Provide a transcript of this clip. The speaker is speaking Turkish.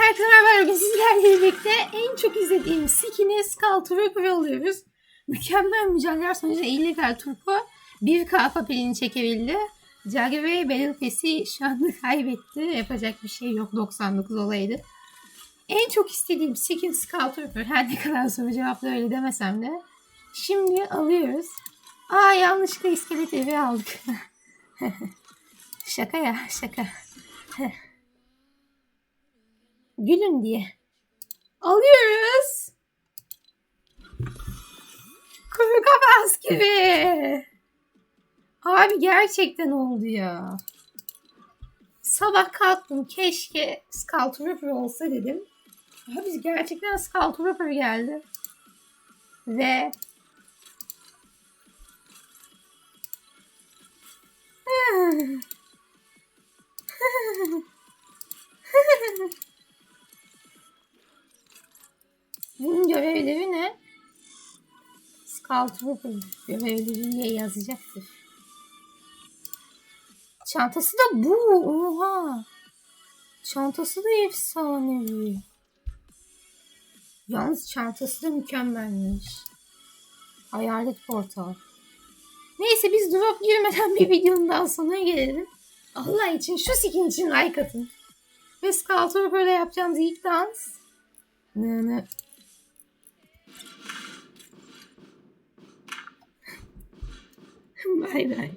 herkese merhaba. Bugün sizlerle birlikte en çok izlediğim skin'i Skull Trooper alıyoruz. Mükemmel mücadeleler sonucu illegal turpu 1K papelini çekebildi. Jagger Battle Pass'i şu anda kaybetti. Yapacak bir şey yok. 99 olaydı. En çok istediğim skin Skull Trooper. Her ne kadar soru cevaplı öyle demesem de. Şimdi alıyoruz. Aa yanlışlıkla iskelet evi aldık. şaka ya şaka. Gülün diye. Alıyoruz. Kuru kafas gibi. Abi gerçekten oldu ya. Sabah kalktım keşke Skull Trooper olsa dedim. Abi gerçekten Skull Trooper geldi. Ve Bunun görevleri ne? Skull Trooper görevleri diye yazacaktır. Çantası da bu. Oha. Çantası da efsanevi. Yalnız çantası da mükemmelmiş. Hayalet portal. Neyse biz drop girmeden bir videonun daha sonuna gelelim. Allah için şu skin için like atın. Ve Skull Trooper'la yapacağımız ilk dans. Nı nı. কথাই নাই